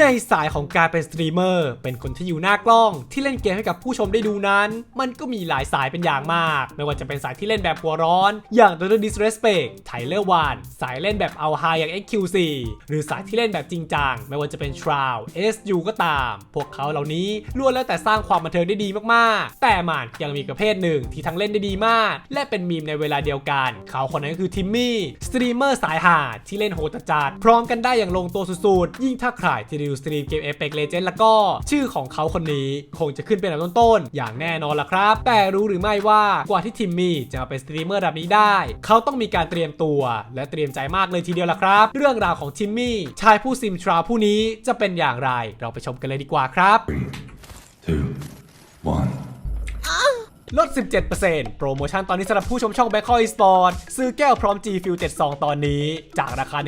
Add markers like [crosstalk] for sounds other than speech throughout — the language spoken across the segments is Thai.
ในสายของการเป็นสตรีมเมอร์ เป็นคนที่อยู่หน้ากล้อง ที่เล่นเกมให้กับผู้ชมได้ดูนั้น มันก็มีหลายสายเป็นอย่างมาก ไม่ว่าจะเป็นสายที่เล่นแบบหัวร้อน อย่าง The Disrespect ไทเลอร์วานสายเล่นแบบเอาไฮอย่าง XQC หรือสายที่เล่นแบบจริงจัง ไม่ว่าจะเป็น Shroud SU ก็ตาม พวกเขาเหล่านี้ล้วนแล้วแต่สร้างความบันเทิงได้ดีมากๆ แต่มันยังมีประเภทหนึ่งที่ทั้งเล่นได้ดีมาก และเป็นมีมในเวลาเดียวกัน เขาคนนั้นก็คือทิมมี่สตรีมเมอร์สายหาที่เล่นโหดจัดพร้อมกันได้อย่างลงตัวสุดๆยิ่งถ้าใครที่ดูสตรีมเกม Apex Legends แล้วก็ชื่อของเขาคนนี้คงจะขึ้นเป็นอันดับต้นๆอย่างแน่นอนล่ะครับ แต่รู้หรือไม่ว่ากว่าที่ทิมมี่จะมาเป็นสตรีมเมอร์ระดับนี้ได้ เขาต้องมีการเตรียมตัว และเตรียมใจมากเลยทีเดียวล่ะครับ เรื่องราวของทิมมี่ชายผู้ซิมทราผู้นี้จะเป็นอย่างไร เราไปชมกันเลยดีกว่าครับ two, one. ลด 17%โปรโมชั่นตอนนี้สำหรับผู้ชมช่อง b a c k ค e Sport ซื้อแก้วพร้อม G Fuel 72 ตอนนี้ จากราคา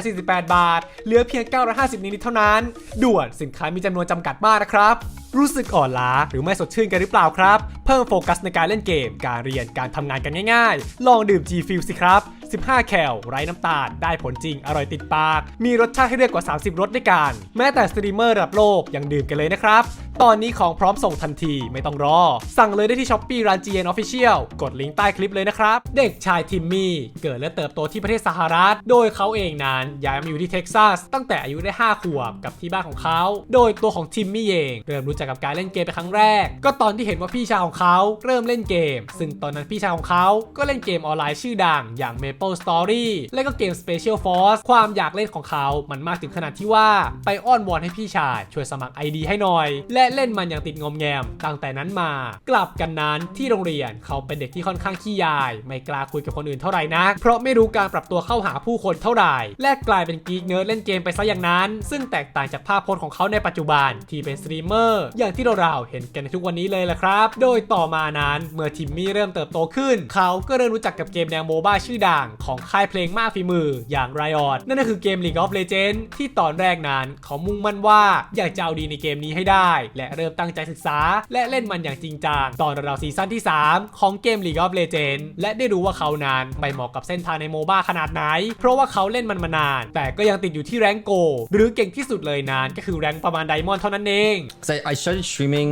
1,148 บาท เหลือเพียง 950 นิดเท่านั้น ด่วนสินค้ามีจำนวนจำกัดมากนะครับ รู้สึกอ่อนล้าหรือไม่สดชื่นกันหรือเปล่าครับ เพิ่มโฟกัสในการเล่นเกม การเรียนการทำงานกันง่ายๆ ลองดื่ม G Fuel สิครับ 15 แคลไร้น้ำตาล ได้ผลจริง อร่อยติดปาก มีรสชาติให้เลือกกว่า 30 รสด้วยกัน แม้แต่สตรีมเมอร์ระดับโลกยังดื่มกันเลยนะครับ ตอนนี้ของพร้อมส่งทันทีไม่ต้องรอ สั่งเลยได้ที่ช้อปปี้ร้าน GN Official กดลิงก์ใต้คลิปเลยนะครับ เด็กชายทิมมี่ เกิดและเติบโตที่ประเทศสหรัฐ โดยเขาเองนั้นย้ายมาอยู่ที่เท็กซัสตั้งแต่อายุได้ 5 ขวบกับที่บ้านของเขา โดยตัวของทิมมี่เองเริ่มรู้จักกับการเล่นเกมเป็นครั้งแรก ก็ตอนที่เห็นว่าพี่ชายของเขาเริ่มเล่นเกม ซึ่งตอนนั้นพี่ชายของเขาก็เล่นเกมออนไลน์ชื่อดัง อย่าง Maple Story และก็เกม Special Force ความอยากเล่นของเขา มันมากถึงขนาดที่ว่าไปอ้อนวอนให้พี่ชายช่วยสมัคร ID ให้หน่อย และเล่นมันอย่างติดงอมแงม ตั้งแต่นั้นมา กลับกันนั้นที่โรงเรียนเขาเป็นเด็กที่ค่อนข้างขี้ยาย ไม่กล้าคุยกับคนอื่นเท่าไหร่นัก เพราะไม่รู้การปรับตัวเข้าหาผู้คนเท่าไหร่ และกลายเป็นกีกเนิร์ดเล่นเกมไปซะอย่างนั้น ซึ่งแตกต่างจากภาพพจน์ของเขาในปัจจุบันที่เป็นสตรีมเมอร์อย่างที่เราๆเห็นกันในทุกวันนี้เลยแหละครับ โดยต่อมานั้นเมื่อทิมมี่เริ่มเติบโตขึ้น เขาก็เริ่มรู้จักกับเกมแนวโมบ้าชื่อดังของค่ายเพลงมากฝีมืออย่าง Riot นั่นก็คือเกม League of Legends ที่ตอนแรกนั้นเขามุ่งมั่นว่าอยากจะเอาดีในเกมนี้ให้ได้และเริ่มตั้งใจศึกษา และเล่นมันอย่างจริงจังตอนราวซีซั่นที่ 3 ของเกม League of Legends และได้รู้ว่าเขานั้นไม่เหมาะกับเส้นทางในโมบ้าขนาดไหน เพราะว่าเขาเล่นมันมานาน แต่ก็ยังติดอยู่ที่แรงโก หรือเก่งที่สุดเลยนั้นก็คือแรงประมาณไดมอนด์เท่านั้นเอง So I, started streaming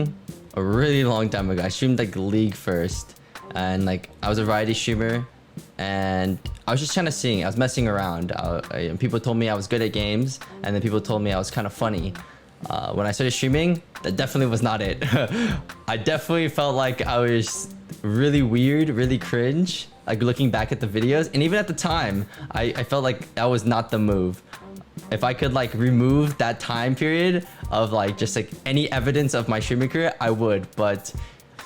a really long time ago. I streamed like League first, and like I was a variety streamer, and I was just trying to sing. I was messing around. I, I, and people told me I was good at games, and then people told me I was kind of funny. Uh, when I started streaming, that definitely was not it. [laughs] I definitely felt like I was really weird, really cringe. Like looking back at the videos, and even at the time, I, I felt like that was not the move if I could like remove that time period of like just like any evidence of my streaming career, I would. But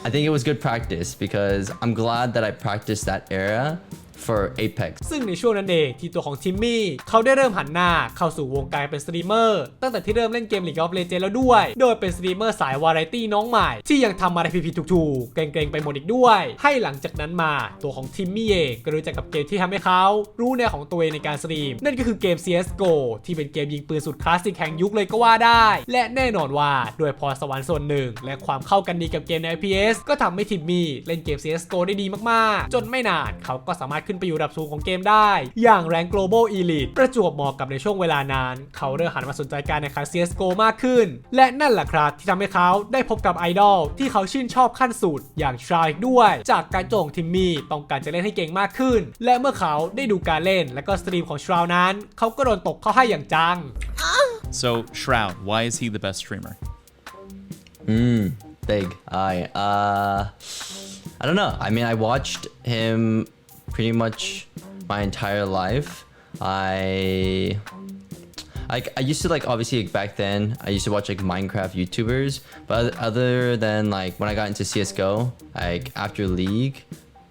I think it was good practice because I'm glad that I practiced that era for Apex. ซึ่งในช่วงนั้นเองที่ตัวของทิมมี่เขาได้เริ่มหันหน้าเข้าสู่วงการเป็นสตรีมเมอร์ตั้งแต่ที่เริ่มเล่นเกม League of Legends แล้วด้วย โดยเป็นสตรีมเมอร์สายวาไรตี้น้องใหม่ ที่ยังทำอะไรผิดๆถูกๆ เกรงๆ ไปหมดอีกด้วย ให้หลังจากนั้นมาตัวของทิมมี่เองก็รู้จักกับเกมที่ทำให้เขารู้แนวของตัวเองในการสตรีม นั่นก็คือเกม CSGO ที่เป็นเกมยิงปืนสุดคลาสสิกแห่งยุคเลยก็ว่าได้ และแน่นอนว่าด้วยพรสวรรค์ส่วนหนึ่ง และความเข้ากันดีกับเกมใน FPS ก็ทำให้ทิมมี่เล่นเกม CSGO ได้ดีมากๆ จนไม่นานเขาก็สามารถขึ้นไปอยู่ระดับสูงของเกมได้ อย่างแรง global elite ประจวบเหมาะกับในช่วงเวลานั้นเขาเริ่มหันมาสนใจการแข่งขัน CSGO มากขึ้น และนั่นแหละครับที่ทำให้เขาได้พบกับไอดอลที่เขาชื่นชอบขั้นสุดอย่างชราอีกด้วย จากการโจงทิมมี่ต้องการจะเล่นให้เก่งมากขึ้น และเมื่อเขาได้ดูการเล่นและก็สตรีมของชราวนั้น เขาก็โดนตกเข้าให้อย่างจัง So, Shroud, why is he the best streamer? Big. I uh I don't know. I mean I watched him pretty much my entire life. I like I used to like obviously like, back then I used to watch like Minecraft YouTubers, but other than like when I got into CS:GO, like after League,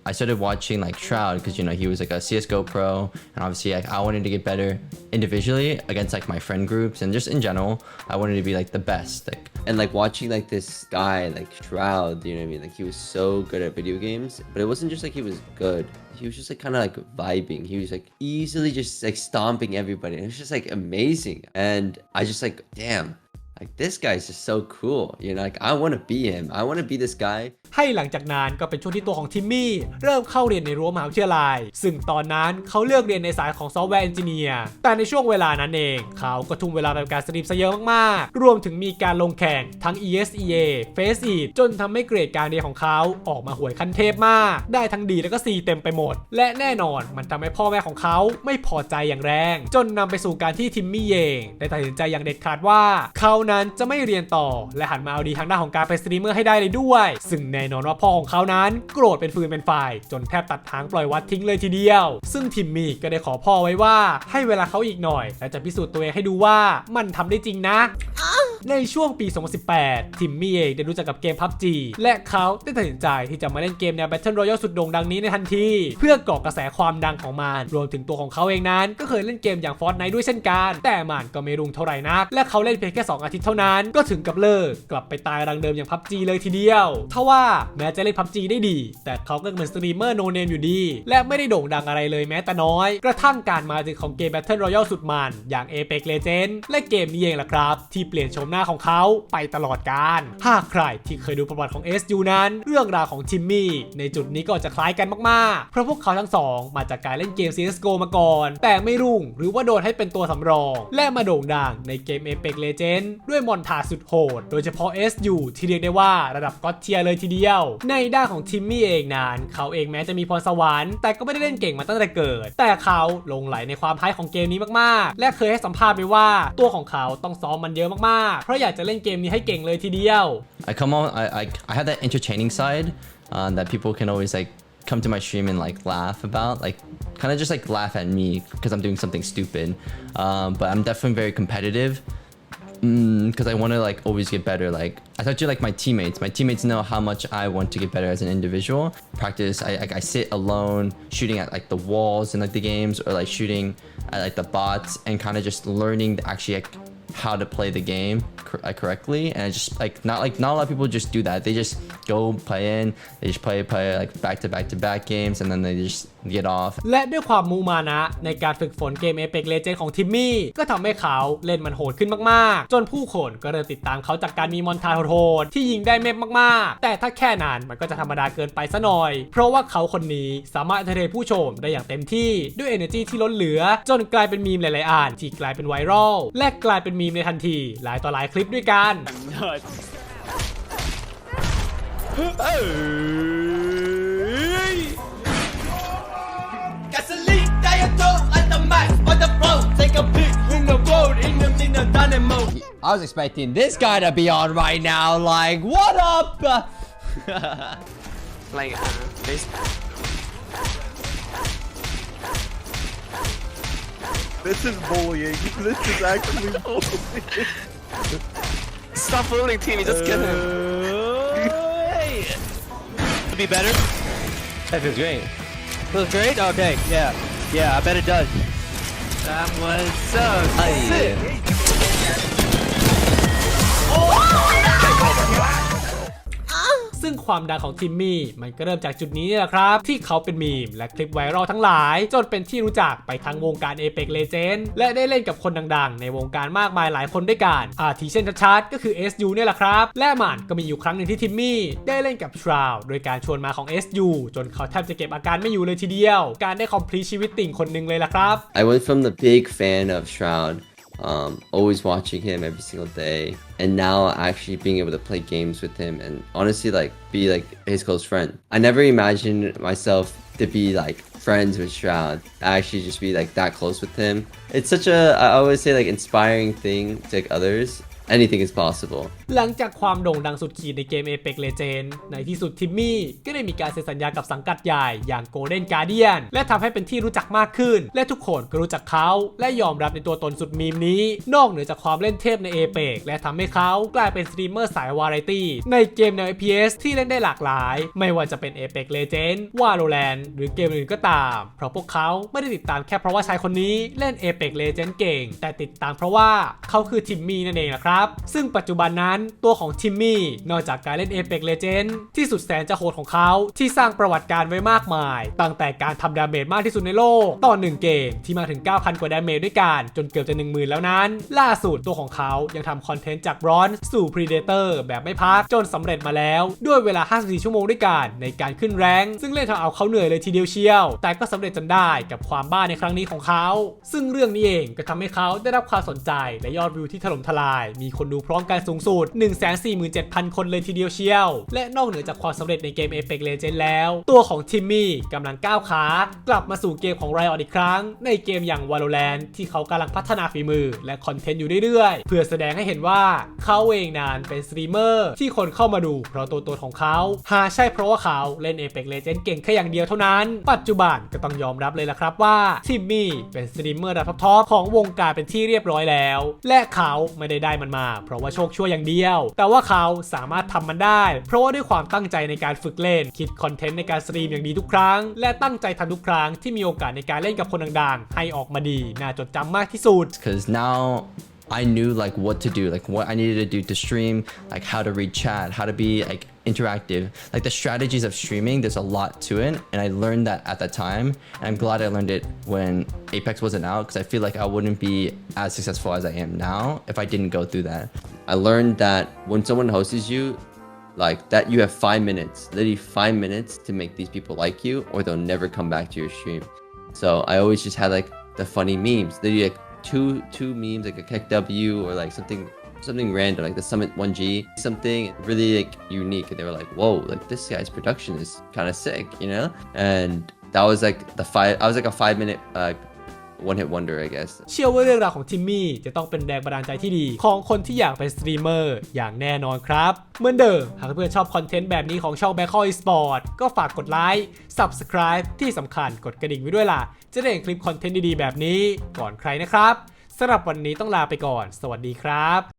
I started watching like Shroud because you know he was like a CS:GO pro, and obviously like I wanted to get better individually against like my friend groups and just in general, I wanted to be like the best. Like and like watching like this guy like Shroud, you know what I mean? Like he was so good at video games, but it wasn't just like he was good. He was just like kind of like vibing. He was like easily just like stomping everybody. And it was just like amazing. And I just like, damn. Like this guy's just so cool. You know, like I want to be him. I want to be this guy. ให้หลังจากนั้นก็เป็นช่วงที่ตัวของทิมมี่เริ่มเข้าเรียนในรั้วมหาวิทยาลัย ซึ่งตอนนั้นเขาเลือกเรียนในสายของซอฟต์แวร์เอนจิเนียร์ แต่ในช่วงเวลานั้นเอง เขาก็ทุ่มเวลาไปกับการสตรีมซะเยอะมากๆ รวมถึงมีการลงแข่งทั้ง ESEA Face It จนทำให้เกรดการเรียนของเขาออกมาห่วยขั้นเทพมาก ได้ทั้งดีแล้วก็ C เต็มไปหมด และแน่นอนมันทำให้พ่อแม่ของเขาไม่พอใจอย่างแรง จนนำไปสู่การที่ทิมมี่เองได้ตัดสินใจอย่างเด็ดขาดว่าเขานั้นจะไม่เรียนต่อ และหันมาเอาดีทางด้านของการเป็นสตรีมเมอร์ให้ได้เลยด้วย ซึ่งแน่นอนว่าพ่อของเขานั้นโกรธเป็นฟืนเป็นไฟจนแทบตัดทางปล่อยวัดทิ้งเลยทีเดียว ซึ่งทิมมี่ก็ได้ขอพ่อไว้ว่าให้เวลาเขาอีกหน่อย และจะพิสูจน์ตัวเองให้ดูว่ามันทำได้จริงนะ ในช่วงปี 2018 ทิมมี่เองได้รู้จักกับเกม PUBG และเขาได้ตัดสินใจที่จะมาเล่นเกมแนว Battle Royale สุดโด่งดังนี้ในทันที เพื่อก่อกระแสความดังของมันรวมถึงตัวของเขาเองนั้น ก็เคยเล่นเกมอย่าง Fortnite ด้วยเช่นกัน แต่มันก็ไม่รุ่งเท่าไหร่นัก และเขาเล่นเพียงแค่ 2 อาทิตย์เท่านั้น ก็ถึงกับเลิกกลับไปตายรังเดิมอย่าง PUBG เลยทีเดียวทว่าแม้จะเล่น PUBG ได้ดี แต่เขาก็เหมือนสตรีมเมอร์โนเนมอยู่ดี และไม่ได้โด่งดังอะไรเลยแม้แต่น้อย กระทั่งการมาถึงของเกม Battle Royale สุดมันอย่าง Apex Legends และเกมนี้เองล่ะครับ ที่เปลี่ยนโฉมหน้าของเขาไปตลอดกาลหากใครที่เคยดูประวัติของ SU นั้น เรื่องราวของทิมมี่ในจุดนี้ก็จะคล้ายกันมากๆ เพราะพวกเขาทั้งสองมาจากการเล่นเกม CSGO มาก่อน แต่ไม่รุ่งหรือว่าโดนให้เป็นตัวสำรอง และมาโด่งดังในเกม Apex Legends ด้วยมอนทาสุดโหด โดยเฉพาะ SU ที่เรียกได้ว่าระดับก็อตเทียเลยทีเดียว ในด้านของทิมมี่เองนั้น เขาเองแม้จะมีพรสวรรค์แต่ก็ไม่ได้เล่นเก่งมาตั้งแต่เกิด แต่เขาลงไหลในความไฮของเกมนี้มากๆ และเคยให้สัมภาษณ์ไปว่าตัวของเขาต้องซ้อมมันเยอะมาก เพราะอยากจะเล่นเกมนี้ให้เก่งเลยทีเดียว I come on, I, I, I have that entertaining side uh, that people can always like come to my stream and like laugh about, like kind of just like laugh at me because I'm doing something stupid. Um, but I'm definitely very competitive because I want to like always get better. Like I talk to like my teammates. My teammates know how much I want to get better as an individual. Practice. I like I sit alone shooting at like the walls in like the games or like shooting at like the bots and kind of just learning actually like how to play the game cor- correctly And just like not like not a lot of people just do that. They just go play in. They just play play like back to back to back games and then they just get off. และด้วยความมูมานะ ในการฝึกฝนเกม Apex Legends ของทิมมี่ ก็ทำให้เขาเล่นมันโหดขึ้นมาก ๆ จนผู้คนก็เริ่มติดตามเขาจากการมีมอนทาโหดที่ยิงได้เมฟมาก ๆ แต่ถ้าแค่นั้นมันก็จะธรรมดาเกินไปซะหน่อย เพราะว่าเขาคนนี้สามารถเทเทผู้ชมได้อย่างเต็มที่ด้วย energy ที่ล้นเหลือ จนกลายเป็นมีมหลาย ๆ อ่านที่กลายเป็นไวรัลและกลายเป็นมีมในทันที หลายต่อหลายคลิปด้วยกัน Gasoline, diato, at the max, on the road. Take a pic in the road, in the, in the dynamo. I was expecting this guy to be on right now. Like, what up? like uh, face This is bullying. [laughs] This is actually [laughs] bullying. Stop bullying Timmy, just kill him. Uh, to be better. That feels great. Feels great? Okay, yeah. Yeah, I bet it does. That was so sick. Oh! ซึ่งความดังของทิมมี่มันก็เริ่มจากจุดนี้นี่แหละครับ ที่เขาเป็นมีมและคลิปไวรัลทั้งหลาย จนเป็นที่รู้จักไปทั้งวงการ Apex Legends และได้เล่นกับคนดังๆ ในวงการมากมายหลายคนด้วยกัน อาทิเช่นชัดๆก็คือ SU เนี่ยแหละครับ และมันก็มีอยู่ครั้งหนึ่งที่ทิมมี่ได้เล่นกับชราวโดยการชวนมาของ SU จนเขาแทบจะเก็บอาการไม่อยู่เลยทีเดียว การได้คอมพลีชีวิตติ่งคนหนึ่งเลยล่ะครับ I went from the big fan of Shroud, um, always watching him every single day, and now actually being able to play games with him and honestly like be like his close friend. I never imagined myself to be like friends with Shroud. Actually, just be like that close with him. It's such a I always say like inspiring thing to like others. Anything is possible. หลังจากความโด่งดังสุดขีดในเกม Apex Legends ในที่สุดทิมมี่ ก็ได้มีการเซ็นสัญญากับสังกัดใหญ่อย่าง Golden Guardian และทำให้เป็นที่รู้จักมากขึ้น และทุกคนก็รู้จักเขาและยอมรับในตัวตนสุดมีมนี้ นอกเหนือจากความเล่นเทพใน Apex และทำให้เขากลายเป็นสตรีมเมอร์สายวาไรตี้ในเกมแนว FPS ที่เล่นได้หลากหลาย ไม่ว่าจะเป็น Apex Legends Valorant หรือเกมอื่นก็ตาม เพราะพวกเขาไม่ได้ติดตามแค่เพราะว่าชายคนนี้เล่น Apex Legends เก่ง แต่ติดตามเพราะว่าเขาคือทิมมี่นั่นเองนะครับครับ ซึ่งปัจจุบันนั้นตัวของทิมมี่นอกจากการเล่น Apex Legends ที่สุดแสนจะโหดของเขาที่สร้างประวัติการไว้มากมาย ตั้งแต่การทำดาเมจมากที่สุดในโลกต่อ1เกมที่มาถึง 9,000 กว่าดาเมจด้วยกัน จนเกือบจะ 10,000 แล้วนั้น ล่าสุดตัวของเขายังทำคอนเทนต์จากบรอนซ์สู่ Predator แบบไม่พักจนสำเร็จมาแล้ว ด้วยเวลา 54 ชั่วโมงด้วยกันในการขึ้นแรงซึ่งเล่นทำเอาเขาเหนื่อยเลยทีเดียวเชียว แต่ก็สำเร็จจนได้กับความบ้าในครั้งนี้ของเขา ซึ่งเรื่องนี้เองก็ทำให้เขาได้รับความสนใจและยอดวิวที่ถล่มทลายมีคนดูพร้อมกันสูงสุด 147,000 คนเลยทีเดียวเชียว และนอกเหนือจากความสำเร็จในเกม Apex Legends แล้ว ตัวของทิมมี่กำลังก้าวขา กลับมาสู่เกมของ Riot อีกครั้ง ในเกมอย่าง Valorant ที่เขากำลังพัฒนาฝีมือ และคอนเทนต์อยู่เรื่อยๆ เพื่อแสดงให้เห็นว่าเขาเองนานเป็นสตรีมเมอร์ที่คนเข้ามาดูเพราะตัวตนของเขาหาใช่เพราะว่าเขาเล่น Apex Legends เก่งแค่อย่างเดียวเท่านั้น ปัจจุบันก็ต้องยอมรับเลยละครับว่าทิมมี่เป็นสตรีมเมอร์ระดับท็อปของวงการเป็นที่เรียบร้อยแล้ว และเขาไม่ได้ได้มันมา เพราะว่าโชคช่วยอย่างเดียว แต่ว่าเขาสามารถทำมันได้ เพราะว่าด้วยความตั้งใจในการฝึกเล่น คิดคอนเทนต์ในการสตรีมอย่างดีทุกครั้ง และตั้งใจทำทุกครั้งที่มีโอกาสในการเล่นกับคนดังๆ ให้ออกมาดี น่าจดจำมากที่สุด because now I knew like what to do, like what I needed to do to stream, like how to read chat, how to be like interactive. Like the strategies of streaming, there's a lot to it, and I learned that at that time. And I'm glad I learned it when Apex wasn't out because I feel like I wouldn't be as successful as I am now if I didn't go through that. I learned that when someone hosts you, like that you have five minutes, literally five minutes to make these people like you, or they'll never come back to your stream. So I always just had like the funny memes, literally like two two memes, like a Keck W or like something something random, like the Summit 1G, something really like unique. And they were like, whoa, like this guy's production is kind of sick, you know? And that was like the five. I was like a five minute uh, one hit wonder, I guess. เชื่อว่าเรื่องราวของทิมมี่จะต้องเป็นแรงบันดาลใจที่ดี ของคนที่อยากเป็นสตรีมเมอร์อย่างแน่นอนครับ เหมือนเดิม หากเพื่อนๆชอบคอนเทนต์แบบนี้ของช่อง b a c k a l Esport ก็ฝากกดไลค์ Subscribe ที่สำคัญกดกระดิ่งไว้ด้วยล่ะ จะได้เห็นคลิปคอนเทนต์ดีๆแบบนี้ก่อนใครนะครับสำหรับวันนี้ต้องลาไปก่อน สวัสดีครับ